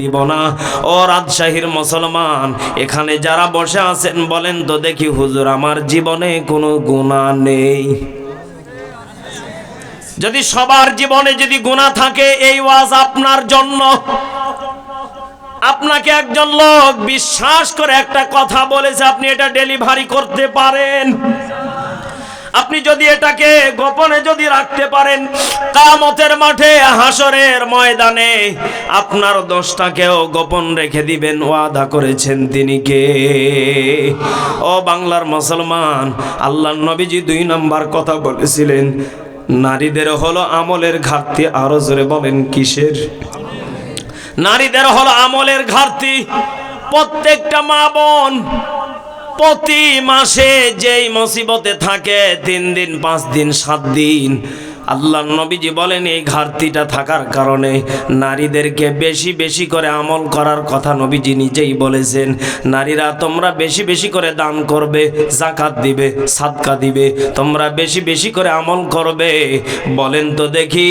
দিব না। ও রাজশাহীর মুসলমান, এখানে যারা বসে আছেন বলেন তো দেখি হুজুর, আমার জীবনে কোনো গুণা নেই। যদি সবার জীবনে যদি গুণা থাকে, এই ওয়াজ আপনার জন্য। আপনাকে একজন লোক বিশ্বাস করে একটা কথা বলেছে, আপনি এটা ডেলিভারি করতে পারেন। আপনি যদি এটাকে গোপনে যদি রাখতে পারেন কামতের মাঠে হাসরের ময়দানে আপনার দশটাকেও গোপন রেখে দিবেন, ওয়াদা করেছেন তিনি কে? ও বাংলার মুসলমান আল্লাহ নবীজি দুই নাম্বার কথা বলেছিলেন, নারীদের হলো আমলের ঘাটতি, আরও জোরে বলেন, কিসের? নারীদের হলো আমলের ঘাটতি, প্রত্যেকটা মা বোন প্রতি মাসে যেই মুসিবতে থাকে তিন দিন পাঁচ দিন সাত দিন আল্লাহ নবীজি বলেন, এই ঘাটতিটা থাকার কারণে নারীদেরকে বেশি বেশি করে আমল করার কথা নবীজি নিজেই বলেছেন। নারীরা তোমরা বেশি বেশি করে দান করবে জাকাত দিবে, সাদকা দিবে, তোমরা বেশি বেশি করে আমল করবে। বলেন তো দেখি,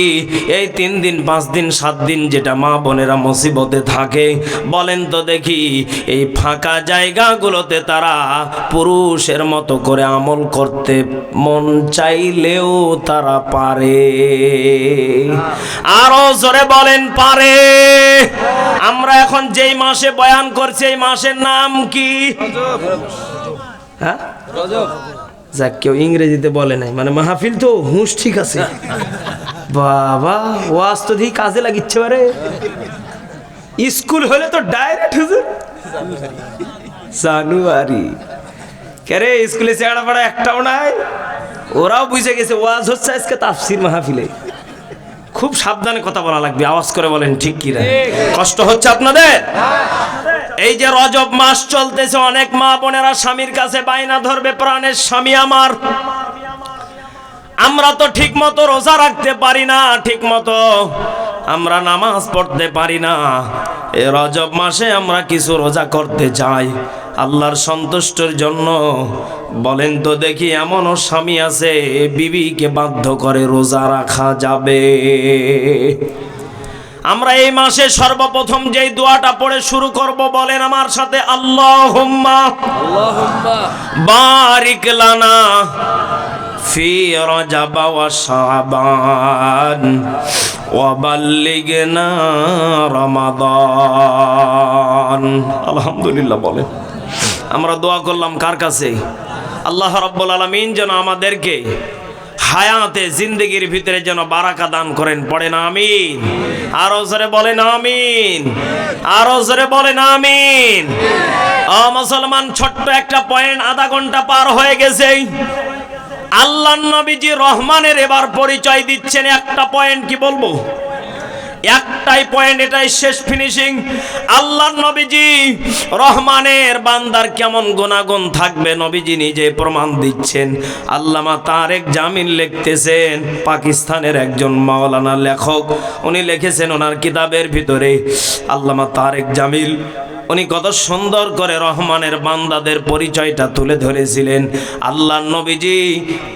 এই তিন দিন, পাঁচ দিন, সাত দিন যেটা মা বোনেরা মুসিবতে থাকে, বলেন তো দেখি, এই ফাঁকা জায়গাগুলোতে তারা পুরুষের মতো করে আমল করতে মন চাইলেও তারা পারে আরও জোরে বলেন, পারে। আমরা এখন যেই মাসে বয়ান করছি, এই মাসের নাম কি? হ্যাঁ? যাক, কেউ ইংরেজিতে বলে নাই। মানে মাহফিল তো, হুঁশ ঠিক আছে। বাবা, ওয়াজ তো দিয়ে কাজে লাগিচ্ছে পারে। স্কুল হলে তো ডাইরেক্ট হুজুর। জানুয়ারি। কেরে স্কুলে চেহারা পাড়া একটাও নাই? ওরাও বুঝে গেছে ওয়াজ হচ্ছে আজকে তাফসির মাহফিলে। খুব সাবধানে কথা বলা লাগবে আওয়াজ করে বলেন ঠিক কি না? কষ্ট হচ্ছে আপনাদের? এই যে রজব মাস চলতেছে অনেক মা বোনেরা স্বামীর কাছে বাইনা ধরবে প্রাণের স্বামী আমার। আমরা তো ঠিক মতো রোজা রাখতে পারি না ঠিক মতো আমরা নামাজ পড়তে পারি না। এ রজব মাসে আমরা কিছু রোজা করতে চাই। আল্লাহর সন্তুষ্টের জন্য। বলেন তো দেখি এমনও স্বামী আছে বিবিকে বাধ্য করে রোজা রাখা যাবে। আমরা এই মাসে সর্বপ্রথম যেই দোয়াটা পড়ে শুরু করব বলেন আমার সাথে আল্লাহ বারিক লানা ফি রজাবা ওয়া শাবান ওয়া বাল্লিগনা রমাদান। আলহামদুলিল্লাহ বলেন। আমরা দোয়া করলাম কার কাছে? আল্লাহ রাব্বুল আলামিন যেন আমাদেরকে হায়াতে, জিন্দগির ভিতরে যেন বারাকা দান করেন। পড়েন আমিন। আরও জোরে বলেন আমিন। আরও জোরে বলেন আমিন। মুসলমান, ছোট্ট একটা পয়েন্ট আধা ঘণ্টা পার হয়ে গেছে। আল্লাহ নবীজি রহমানের এবার পরিচয় দিচ্ছেন। একটা পয়েন্ট কি বলব? একটাই পয়েন্ট এটাই শেষ ফিনিশিং আল্লাহ নবীজি রহমানের বান্দার কেমন গুণাগুণ থাকবে নবীজি নিজে প্রমাণ দিচ্ছেন। আল্লামা তারেক জামিন লিখতেছেন, পাকিস্তানের একজন মাওলানা লেখক। উনি লিখেছেন ওনার কিতাবের ভিতরে, আল্লামা তারেক জামিল, উনি কত সুন্দর করে রহমানের বান্দাদের পরিচয়টা তুলে ধরেছিলেন। আল্লাহ নবীজি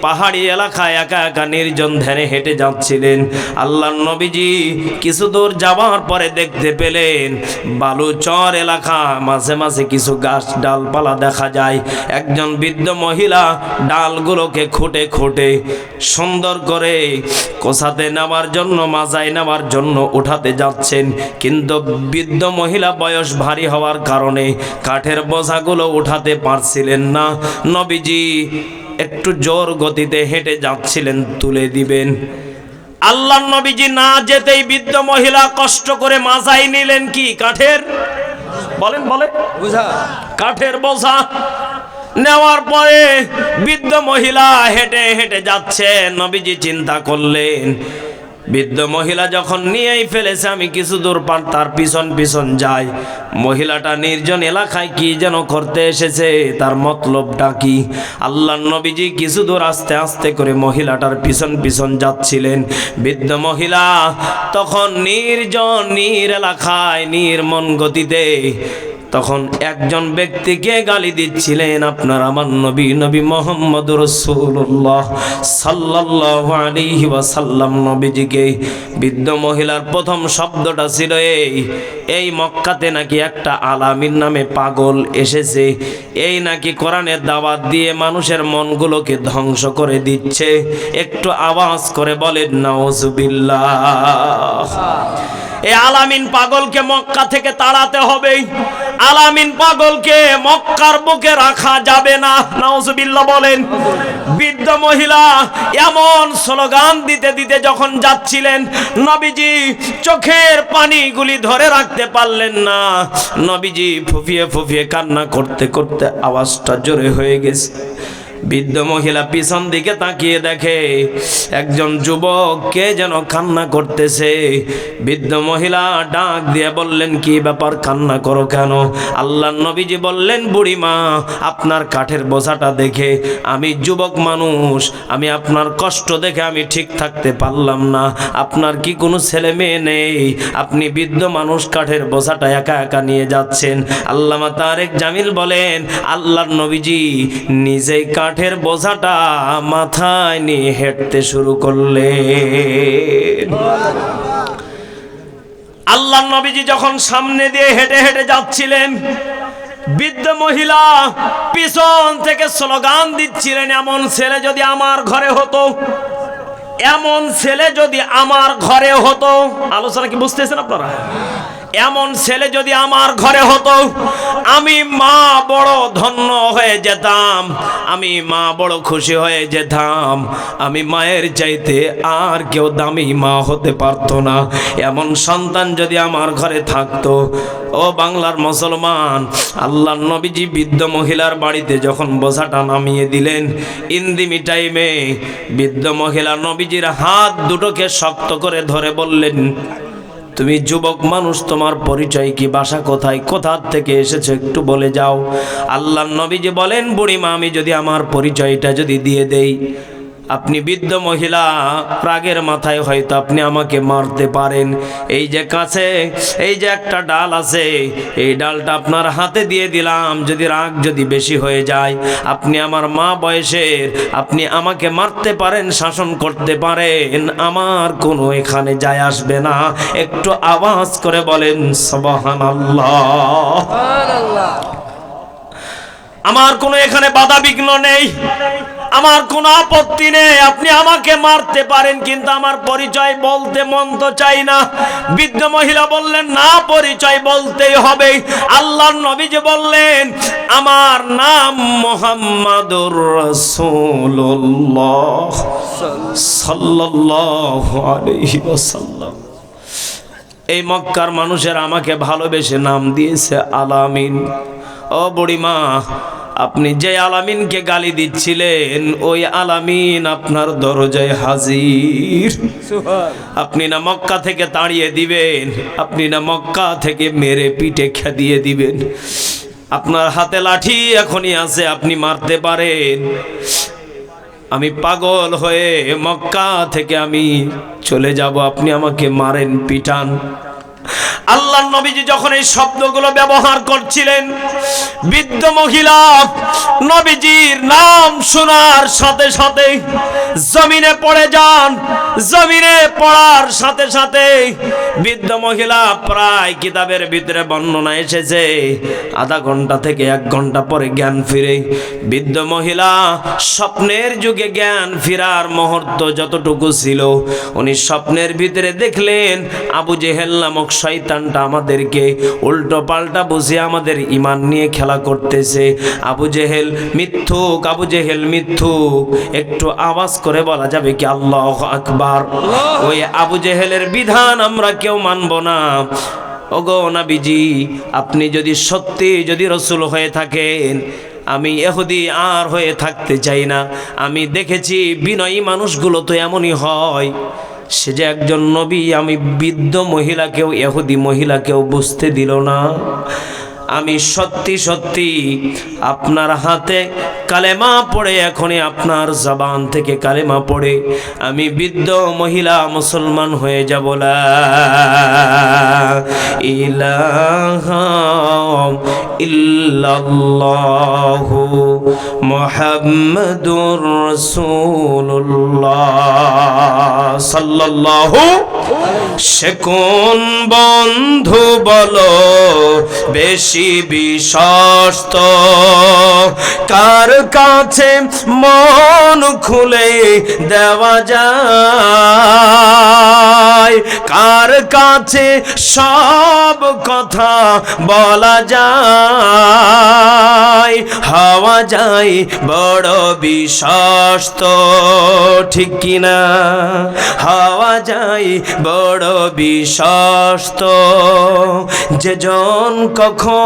পাহাড়ি এলাকায় একা একা নির্জন ধ্যানে হেঁটে যাচ্ছিলেন। আল্লাহ নবীজি কিছু দূর যাওয়ার পরে দেখতে পেলেন বালুচর এলাকা। মাঝে মাঝে কিছু গাছ ডালপালা দেখা যায়। একজন বৃদ্ধ মহিলা ডালগুলোকে খুঁটে খুঁটে সুন্দর করে কোষাতে নেওয়ার জন্য, মাজায় নেওয়ার জন্য উঠাতে যাচ্ছেন। কিন্তু বৃদ্ধ মহিলা বয়স ভারী হওয়ার কারণে কাঠের বোঝাগুলো উঠাতে পারছিলেন না। নবীজি একটু জোর গতিতে হেঁটে যাচ্ছিলেন, তুলে দিবেন। আল্লাহ নবীজি না যেতেই বৃদ্ধ মহিলা কষ্ট করে মাজাই নিলেন কি? কাঠের? বলেন বলে বুঝা। কাঠের বোঝা। নেওয়ার পরে বৃদ্ধ মহিলা হেঁটে হেঁটে যাচ্ছে নবীজি চিন্তা করলেন বৃদ্ধ মহিলা যখন নিয়েই ফেলেছে, আমি কিছু দূর পার, তার পিছন পিছন যাই। মহিলাটা নির্জন এলাকায় কি যেন করতে এসেছে, তার মতলবটা কি? আল্লাহ নবীজি কিছু দূর আস্তে আস্তে করে মহিলাটার পিছন পিছন যাচ্ছিলেন। বৃদ্ধ মহিলা তখন নির্জন, নির এলাকায় নির্মন গতিতে তখন একজন ব্যক্তিকে গালি দিচ্ছিলেন, আপনার আমার নবী নবী মোহাম্মদ রসুল্লাহ সাল্লাহ আলিহি ওয়াসাল্লাম নবীজিকে। বৃদ্ধ মহিলার প্রথম শব্দটা ছিল এই এই মক্কাতে নাকি একটা আলামিন নামে পাগল এসেছে। এই নাকি কোরআনের দাওয়াত দিয়ে মানুষের মনগুলোকে ধ্বংস করে দিচ্ছে। একটু আওয়াজ করে বলেন, নাউজুবিল্লাহ। এই আলামিন পাগলকে মক্কা থেকে তাড়াতে হবে। আলামিন পাগলকে মক্কার বুকে রাখা যাবে না। নাউজুবিল্লাহ বলেন, বৃদ্ধ মহিলা এমন স্লোগান দিতে দিতে যখন যাচ্ছিলেন, নবীজি চোখের পানিগুলি ধরে রাখতে পারলেন না। নবীজি ফুফিয়ে ফুফিয়ে কান্না করতে করতে আওয়াজটা জোরে হয়ে গেছে। বৃদ্ধ মহিলা পিছন দিকে তাকিয়ে দেখে একজন যুবক কে যেন কান্না করতেছে। বৃদ্ধ মহিলা ডাক দিয়ে বললেন, কি ব্যাপার? কান্না করো কেন? আল্লাহ নবীজি বললেন, বুড়িমা, আপনার কাঠের বোঝাটা দেখে আমি যুবক মানুষ, আমি আপনার কষ্ট দেখে আমি ঠিক থাকতে পারলাম না। আপনার কি কোনো ছেলে মেয়ে নেই? আপনি বৃদ্ধ মানুষ, কাঠের বোঝাটা একা একা নিয়ে যাচ্ছেন। আল্লামা তারেক জামিল বলেন আল্লাহর নবীজি নিজেই কাঠের বোঝাটা মাথায় নিয়ে হেঁটতে শুরু করলে আল্লাহ নবীজি যখন সামনে দিয়ে হেঁটে হেঁটে যাচ্ছিলেন, বৃদ্ধ মহিলা পিছন থেকে স্লোগান দিচ্ছিলেন, এমন ছেলে যদি আমার ঘরে হতো, এমন ছেলে যদি আমার ঘরে হতো। আলোচনা কি বুঝতেছেন আপনারা? এমন ছেলে যদি আমার ঘরে হতো, আমি মা বড় ধন্য হয়ে যেতাম, আমি মা বড় খুশি হয়ে যেতাম, আমি মায়ের চাইতে আর কেউ দামি মা হতে পারতো না। এমন সন্তান যদি আমার ঘরে থাকতো, ও বাংলার মুসলমান আল্লাহ নবীজি বৃদ্ধ মহিলার বাড়িতে যখন বোঝাটা নামিয়ে দিলেন, ইন্দিমি টাইমে বৃদ্ধ মহিলা নবীজির হাত দুটোকে শক্ত করে ধরে বললেন তুমি যুবক মানুষ, তোমার পরিচয় কি, বাসা কোথায়, কোথার থেকে এসেছে একটু বলে যাও। আল্লাহ যে বলেন, বুড়িমা, আমি যদি আমার পরিচয়টা যদি দিয়ে দেই আপনি বৃদ্ধ মহিলা প্রাগের মাথায় হয়তো আপনি আমাকে মারতে পারেন। এই যে কাছে এই যে একটা ডাল আছে এই ডালটা আপনার হাতে দিয়ে দিলাম যদি রাগ যদি বেশি হয়ে যায় আপনি আমার মা বয়সের আপনি আমাকে মারতে পারেন শাসন করতে পারেন আমার কোনো এখানে যায় আসবে না। একটু আওয়াজ করে বলেন সবহান আমার কোনো এখানে বাধা বিঘ্ন নেই। আমার কোনো আপত্তি নেই। আপনি আমাকে মারতে পারেন, কিন্তু আমার পরিচয় বলতে মন তো চাই না। বৃদ্ধ মহিলা বললেন, না, পরিচয় বলতেই হবে। আল্লাহ নবী যে বললেন, আমার নাম মোহাম্মদুর রাসূলুল্লাহ সাল্লাল্লাহু আলাইহি ওয়াসাল্লাম। এই মক্কার মানুষের আমাকে ভালোবেসে নাম দিয়েছে আলামিন ও বুড়িমা আপনি যে আলামিনকে গালি দিচ্ছিলেন ওই আলামিন আপনার দরজায় হাজির। আপনি না মক্কা থেকে তাড়িয়ে দিবেন আপনি না মক্কা থেকে মেরে পিঠে খেদিয়ে দিবেন। আপনার হাতে লাঠি এখনই আছে আপনি মারতে পারেন। আমি পাগল হয়ে মক্কা থেকে আমি চলে যাব আপনি আমাকে মারেন পিটান। আল্লাহ নবীজি যখন এই শব্দগুলো ব্যবহার করছিলেন, বৃদ্ধ মহিলা নবীজির নাম শোনার সাথে সাথে জমিনে পড়ে যান। জমিনে পড়ার সাথে সাথে বৃদ্ধ মহিলা প্রায় কিতাবের ভিতরে বর্ণনা এসেছে, আধা ঘণ্টা থেকে এক ঘণ্টা পরে জ্ঞান ফিরে। বৃদ্ধ মহিলা স্বপ্নের যুগে জ্ঞান ফিরার মুহূর্ত যতটুকু ছিল, উনি স্বপ্নের ভিতরে দেখলেন আবু জেহেল নামক শয়তানটা আমাদেরকে উল্টো পাল্টা বসে আমাদের ইমান নিয়ে খেলা করতেছে। আবু জেহেল মিথ্যুক আবু জেহেল মিথ্যুক। একটু আওয়াজ করে বলা যাবে কি আল্লাহ আকবার। ওই আবু জেহেলের বিধান আমরা কেউ মানব না। ওগো নাবিজি আপনি যদি সত্যি যদি রসুল হয়ে থাকেন আমি এহুদি আর হয়ে থাকতে চাই না। আমি দেখেছি বিনয়ী মানুষগুলো তো এমনই হয়। সে যে একজন নবী আমি বৃদ্ধ মহিলাকেও এহুদি মহিলাকেও বুঝতে দিল না। আমি সত্যি সত্যি আপনার হাতে কালেমা পড়ে, এখনই আপনার জবান থেকে কালেমা পড়ে। আমি বৃদ্ধ মহিলা মুসলমান হয়ে যাব। ইল্লাল্লাহু মুহাম্মাদুর সাল্লাল্লাহু সে কোন বন্ধু বলো, বেশি বিশ্বস্ত। কার কাছে মন খুলে দেওয়া যায়? কার কাছে সব কথা বলা যায়? হওয়া যায় বড় বিশ্বস্ত। ঠিক কিনা হওয়া যায় বড় বিশ্বস্ত। যেজন কখনো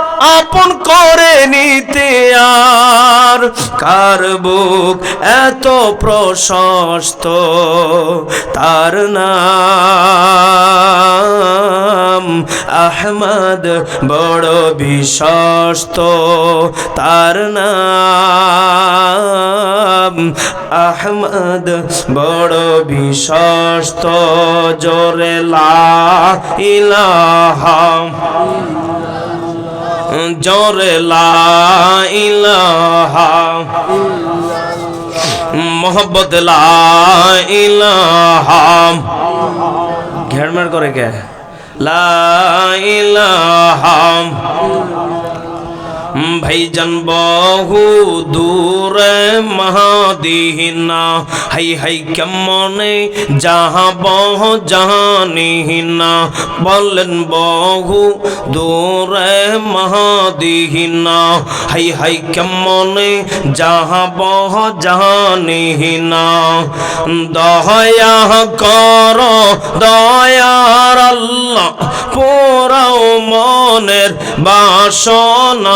আপন করে নিতে আর কার বুক এত প্রশস্ত? তার নাম আহমদ বড় বিশ্বস্ত। তার নাম আহমদ বড় বিশ্বস্ত। জোরে লা ইলাহা জোরে লা ইলাহা মোহব্বত লা ইলাহা ঘেরমার করে কে? লা ইলাহা ভাইজান বহু দূরে মহাদিহিনা হাই হাই কেমনে যাহা বহ জানিহিনা বলেন বহু দূরে মহাদিহিনা হাই হাই কেমনে যাহা বহ জানিহিনা দয়া কর দয়ার আল্লাহ পোরাও মনের বাসনা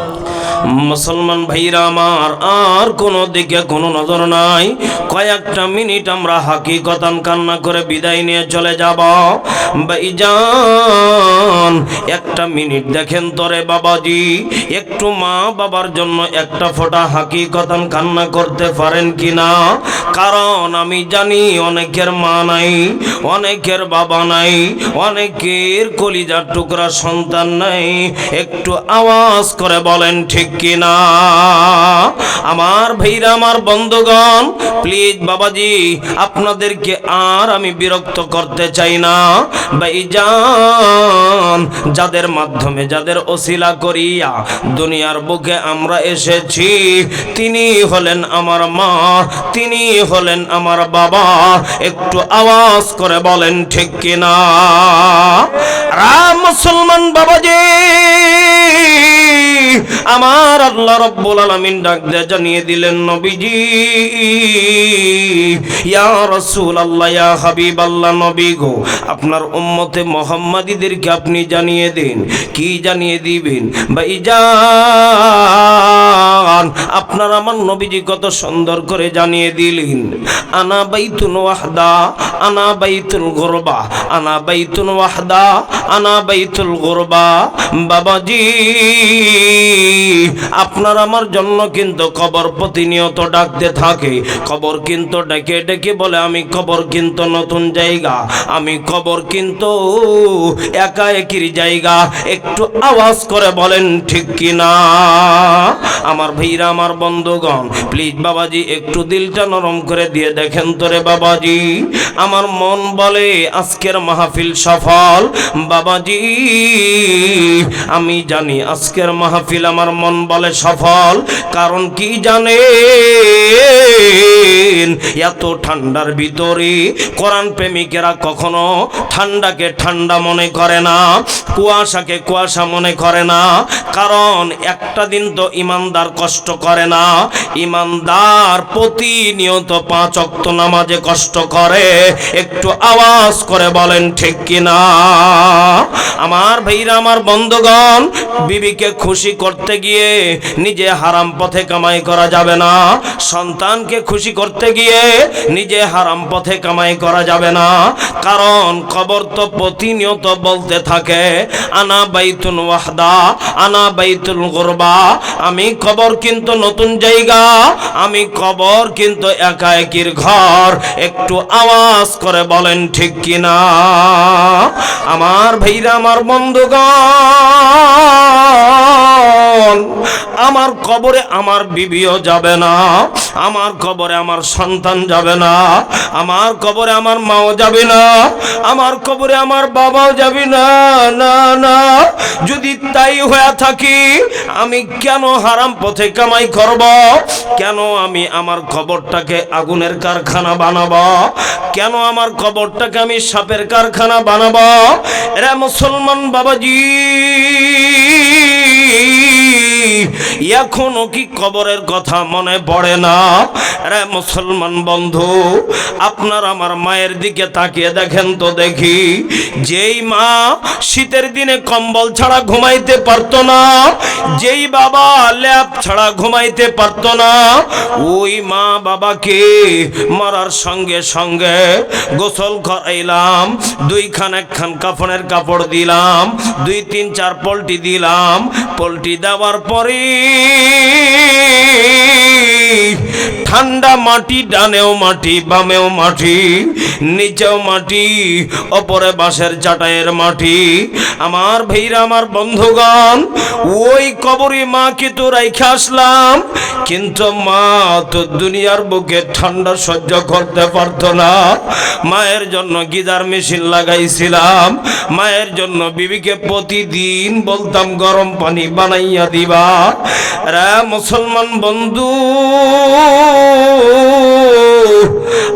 মুসলমান ভাইরা আমার, আর কোনো দিকে কোনো নজর নাই। কয়েকটা মিনিট আমরা হাকিকতান কান্না করে বিদায় নিয়ে চলে যাব। ভাইজান, একটা মিনিট দেখেন তোরে বাবাজি। একটু মা বাবার জন্য একটা ফোঁটা হাকিকতান কান্না করতে পারেন কিনা? কারণ আমি জানি অনেকের মা নাই, অনেকের বাবা নাই, অনেকের কলিজার টুকরা সন্তান নাই। একটু আওয়াজ করে বলেন, ঠিক কিনা? আমার ভাইরা, আমার বন্ধুগণ, প্লিজ বাবাজি, আপনাদেরকে আর আমি বিরক্ত করতে চাই না। ভাইজান, যাদের মাধ্যমে, যাদের ওসিলা করিয়া দুনিয়ার বুকে আমরা এসেছি, তিনি হলেন আমার মা, তিনি হলেন আমার বাবা। একটু আওয়াজ করে বলেন, ঠিক কিনা? রাম মুসলমান বাবাজি আমার আল্লাহ রব্বুল আলামিন ডাক দিয়ে জানিয়ে দিলেন, নবীজি, ইয়া রসুল রাসূলুল্লাহ, ইয়া হাবিবাল্লাহ, নবী গো, আপনার উম্মতে মুহাম্মাদীদেরকে আপনি জানিয়ে দিন। কি জানিয়ে দিবেন? ভাইজান আপনার আমার নবীজি কত সুন্দর করে জানিয়ে দিলেন, আনা বাইতুন ওয়াহদা, আনা বাইতুল গুরবা, আনা বাইতুন ওয়াহদা, আনা বাইতুল গুরবা। বাবাজি, আপনার আমার জন্য কিন্তু কবর প্রতিনিয়ত ডাকতে থাকে। কবর কিন্তু ডেকে ডেকে বলে, আমি কবর কিন্তু নতুন জায়গা, আমি কবর কিন্তু একা একই জায়গা। একটু আওয়াজ করে বলেন, ঠিক কিনা আমার ভাইরা, আমার বন্ধুগণ প্লিজ বাবাজি, একটু দিলটা নরম করে দিয়ে দেখেন তোরে বাবাজি। আমার মন বলে আজকের মাহফিল সফল। বাবাজি, আমি জানি আজকের মাহফিল আমার মন বলে সফল। কারণ কি জানে এত ঠান্ডার ভিতরে কোরআন প্রেমিকেরা কখনো ঠান্ডাকে ঠান্ডা মনে করে না, কুয়াশাকে কুয়াশা মনে করে না। কারণ একটা দিন তো ইমানদার কষ্ট করে না। ইমানদার প্রতিনিয়ত পাঁচ অক্ত নামাজে কষ্ট করে। একটু আওয়াজ করে বলেন, ঠিক কিনা? আমার ভাইরা, আমার বন্ধুগণ, বিবিকে খুশি করতে গিয়ে নিজে হারাম পথে কামাই করা যাবে না। সন্তানকে খুশি করতে গিয়ে নিজে হারাম পথে কামাই করা যাবে না। কারণ কবর তো প্রতিনিয়ত বলতে থাকে, আনা বাইতুল ওয়াহদা, আনা বাইতুল গোরবা। আমি কবর কিন্তু নতুন জায়গা। আমি কবর কিন্তু একা একির ঘর। একটু আওয়াজ করে বলেন ঠিক কিনা? আমার ভাইরা, আমার বন্ধুগণ কবরে আমার বিবিও যাবে না, আমার কবরে আমার সন্তান যাবে না, আমার কবরে আমার মাও যাবে না, আমার কবরে আমার বাবাও যাবে না না না। যদি তাই হয়ে থাকি, আমি কেন হারাম পথে কামাই করব? কেন আমি আমার কবরটাকে আগুনের কারখানা বানাবো? কেন আমার কবরটাকে আমি সাপের কারখানা বানাবো? এরা মুসলমান বাবাজি। এখনও কি কবরের কথা মনে পড়ে না? রে মুসলমান বন্ধু, আপনার আমার মায়ের দিকে তাকিয়ে দেখেন তো দেখি। যেই মা শীতের দিনে কম্বল ছাড়া ঘুমাইতে পারতো না, যেই বাবা ল্যাপ ছাড়া ঘুমাইতে পারতো না, ওই মা বাবাকে মরার সঙ্গে সঙ্গে গোসল করাইলাম, দুইখান একখান কাফনের কাপড় দিলাম, দুই তিন চার পল্টি দিলাম, পল্টি দেওয়ার পরে ঠান্ডা মাটি, ডানেও মাটি, বামেও মাটি, নিচেও মাটি, ওপরে বাঁশের চাটাইয়ের মাটি। আমার ভাইরা, আমার বন্ধুগণ, ওই কবরে মাকে তো রাইখে আসলাম, কিন্তু মা তো দুনিয়ার বুকে ঠান্ডা সহ্য করতে পারতো না। মায়ের জন্য গিজার মেশিন লাগাইছিলাম, মায়ের জন্য বিবিকে প্রতিদিন বলতাম, গরম পানি বানাইয়া দিবা। রে মুসলমান বন্ধু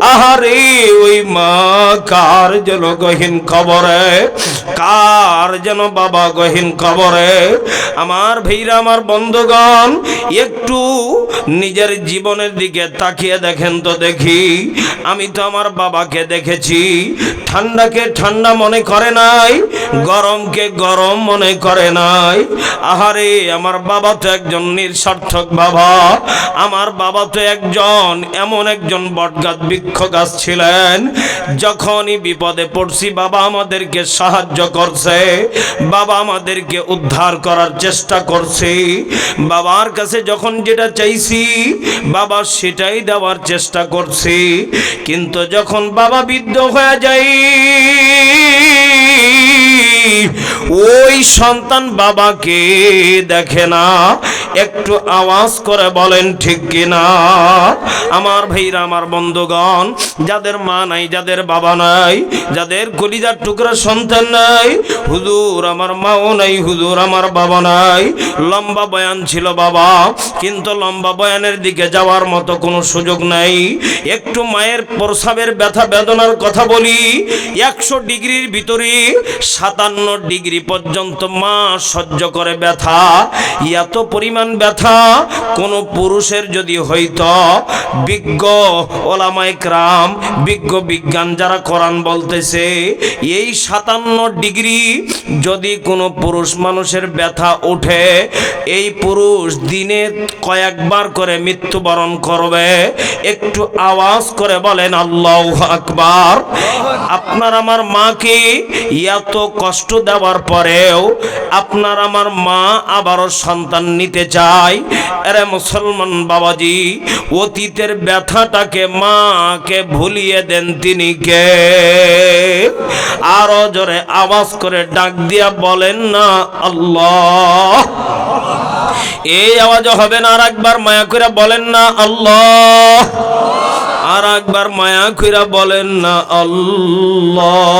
আহারে ওই মা কার যেন গহীন খবরে? কার যেন বাবা গহীন কবরে? আমার ভাইরা, আমার বন্ধুগণ, একটু নিজের জীবনের দিকে তাকিয়ে দেখেন তো দেখি। আমি তো আমার বাবাকে দেখেছি। ঠান্ডাকে ঠান্ডা মনে করে নাই, গরমকে গরম মনে করে নাই। আহারে, আমার বাবা তো একজন নিঃস্বার্থক বাবা। আমার বাবা তো একজন, এমন একজন বটগাছ বৃক্ষ গাছ ছিলেন। যখনই বিপদে পড়ছি, বাবা আমাদেরকে সাহায্য করছে। বাবা আমাদেরকে উদ্ধার করার চেষ্টা করছে। বাবার কাছে যখন যেটা চাইছি, বাবা সেটাই দেওয়ার চেষ্টা করছি। কিন্তু যখন বাবা বৃদ্ধ হয়ে যাই ওই সন্তান বাবাকে দেখে না। একটু আওয়াজ করে বলেন, ঠিক কিনা আমার ভাইরা, আমার বন্ধুগণ, যাদের মা নাই, যাদের বাবা নাই, যাদের কলিজার টুকরা সন্তান নাই, হুজুর আমার মাও নাই, হুজুর আমার বাবা নাই। লম্বা বয়ান ছিল বাবা, কিন্তু লম্বা বয়ানের দিকে যাওয়ার মতো কোনো সুযোগ নাই। একটু মায়ের প্রসাবের ব্যথা বেদনার কথা বলি, একশো ডিগ্রির ভিতরে সাতান্ন ডিগ্রি পর্যন্ত মা সহ্য করে ব্যথা। এত পরিমাণ ব্যথা, কোনো পুরুষের যদি হইত, বিজ্ঞ ওলামাইক রাম বিজ্ঞ বিজ্ঞান যারা কোরআন বলতেছে, এই সাতান্ন ডিগ্রি যদি কোনো পুরুষ মানুষের ব্যথা ওঠে, এই পুরুষ দিনে কয়েকবার করে মৃত্যুবরণ করবে। একটু আওয়াজ করে বলেন, আল্লাহ আকবার। আপনার আমার মাকে এত কষ্ট দেওয়ার পরেও আপনার আমার মা আবারও সন্তান নিতে চায় আরে মুসলমান বাবাজি, অতীতের ব্যথাটাকে মাকে ভুলিয়ে দেন তিনি কে? আরও জোরে আওয়াজ করে ডাক দিয়া বলেন না, আল্লাহ। এই আওয়াজও হবে না আর একবার মায়া করে বলেন না, আল্লাহ। আর একবার মায়া কইরা বলেন না, আল্লাহ।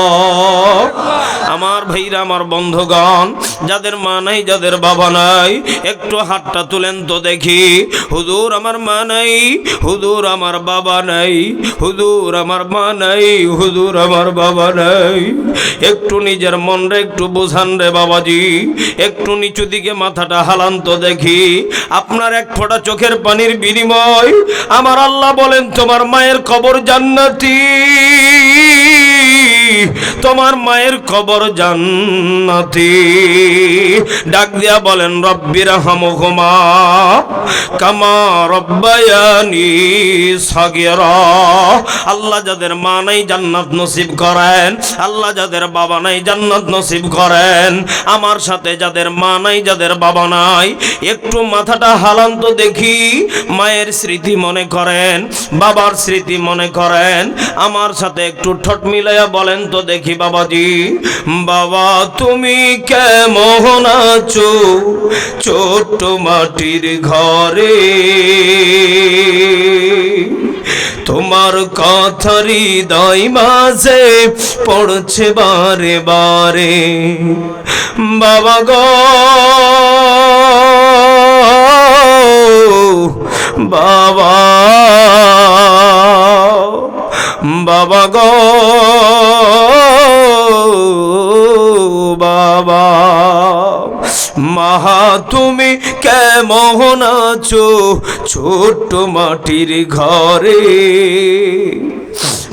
আমার ভাইরা, আমার বন্ধুগণ, যাদের মা নাই, যাদের বাবা নাই, একটু হাতটা তুলেন তো দেখি। হুজুর আমার মা নাই, হুজুর আমার বাবা নাই, হুজুর আমার মা নাই, হুজুর আমার বাবা নাই। একটু নিজের মনরে একটু বোঝান রে বাবাজি, একটু নিচু দিকে মাথাটা হালান তো দেখি। আপনার এক ফোঁটা চোখের পানির বিনিময়, আমার আল্লাহ বলেন, তোমার মায়ের কবর জান্নাতি। তোমার মায়ের কবর জান্নাতি। ডাক দিয়া বলেন রব্বির হামুহুমা কামা রব্বায়ানি সাগিরা। আল্লাহ যাদের মা নাই জান্নাত নসিব করেন, আল্লাহ যাদের বাবা নাই জান্নাত নসিব করেন। আমার সাথে যাদের মা নাই, যাদের বাবা নাই, একটু মাথাটা হালান তো দেখি, মায়ের স্মৃতি মনে করেন, বাবার স্মৃতি মনে করেন। আমার সাথে একটু ঠোঁট মিলাইয়া বলেন তো দেখি বাবাজি। বাবা, তুমি কেমন আছো? ছোট্ট মাটির ঘরে। তোমার কথা হৃদয় মাঝে পড়ছে বারে বারে। বাবা গো, বাবা। বাবা গো, বাবা। মাহা তুমি কেমন আছো ছোট্ট মাটির ঘরে?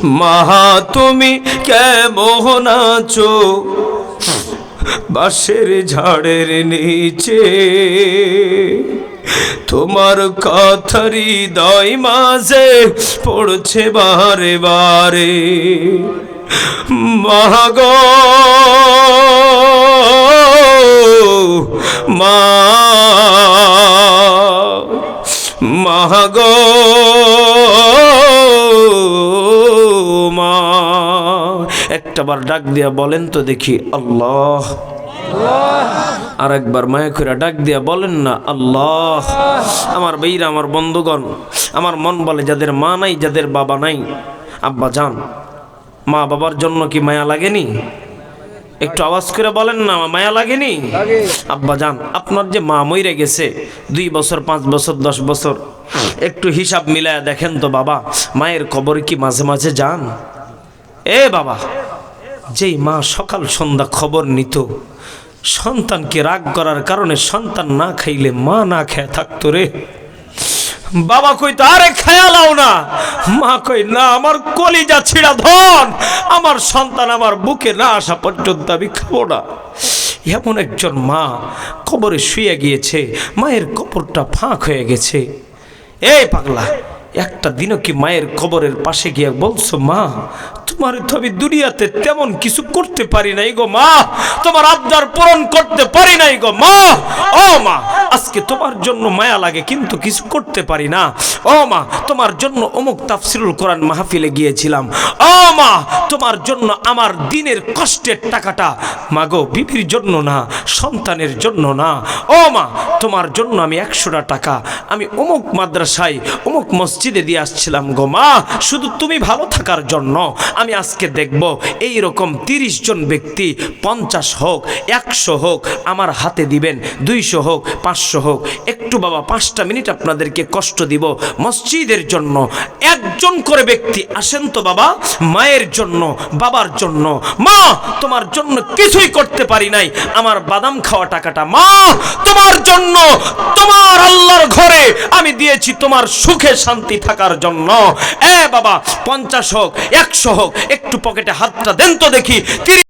মাহা তুমি কেমন আছো বাঁশের ঝাড়ের নিচে? তোমার কথারি হৃদয় মাঝে পড়ছে বারে বারে। মাগ, মা মাগ, মা। একটাবার ডাক দিয়া বলেন তো দেখি, আল্লাহ। আর একবার মায়া করে ডাক দিয়া বলেন না আল্লাহ আমার বইরা আমার বন্ধুগণ আমার মন বলে যাদের মা নাই যাদের বাবা নাই আব্বা যান মা বাবার জন্য কি মায়া লাগেনি? একটু আওয়াজ করে বলেন না মায়া লাগেনি? আব্বা যান আপনার যে মা মইরে গেছে দুই বছর পাঁচ বছর দশ বছর একটু হিসাব মিলায়া দেখেন তো বাবা মায়ের কবর কি মাঝে মাঝে যান? এ বাবা যেই মা সকাল সন্ধ্যা খবর নিত সন্তানকে রাগ করার কারণে সন্তান না খাইলে মা না খেয়ে থাকতো রে। বাবা কই তো, আরে খেয়ালাও না। মা কই, না, আমার কলিজা ছিড়া ধন। আমার সন্তান আমার বুকে না আসা পর্যন্ত আমি খাব না। এমন একজন মা কবরে শুয়ে গিয়েছে, মায়ের কবরটা ফাঁক হয়ে গেছে। এই পাগলা একটা দিনও কি মায়ের কবরের পাশে গিয়ে বলছো, মা, তোমার তো আমি দুনিয়াতে তেমন কিছু করতে পারি নাই গো মা, তোমার আবদার পূরণ করতে পারি নাই গো মা। ও মা, আজকে তোমার জন্য মায়া লাগে, কিন্তু কিছু করতে পারি না। ও মা, তোমার জন্য অমুক তাফসিরুল কোরআন মাহফিলে গিয়েছিলাম। ও মা, তোমার জন্য আমার দিনের কষ্টের টাকাটা মাগো বিবির জন্য না, সন্তানের জন্য না। ও মা, তোমার জন্য আমি একশোটা টাকা, আমি অমুক মাদ্রাসায়, অমুক মসজিদে দিয়ে আসছিলাম, গো মা, শুধু তুমি ভালো থাকার জন্য। আমি আজকে দেখব এই রকম তিরিশ জন ব্যক্তি, পঞ্চাশ হোক, একশো হোক, আমার হাতে দিবেন, দুইশো হোক, পাঁচশো হোক। একটু বাবা, পাঁচটা মিনিট আপনাদেরকে কষ্ট দিব। মসজিদের জন্য একজন করে ব্যক্তি আসেন তো বাবা, মায়ের জন্য, বাবার জন্য। মা, তোমার জন্য কিছুই করতে পারি নাই। আমার বাদাম খাওয়া টাকাটা, মা, তোমার জন্য, তোমার আল্লাহর ঘরে আমি দিয়েছি তোমার সুখে শান্তি। থাকার জন্য। এ বাবা পঞ্চাশ হোক একশো হোক একটু পকেটে হাতটা দেন তো দেখি।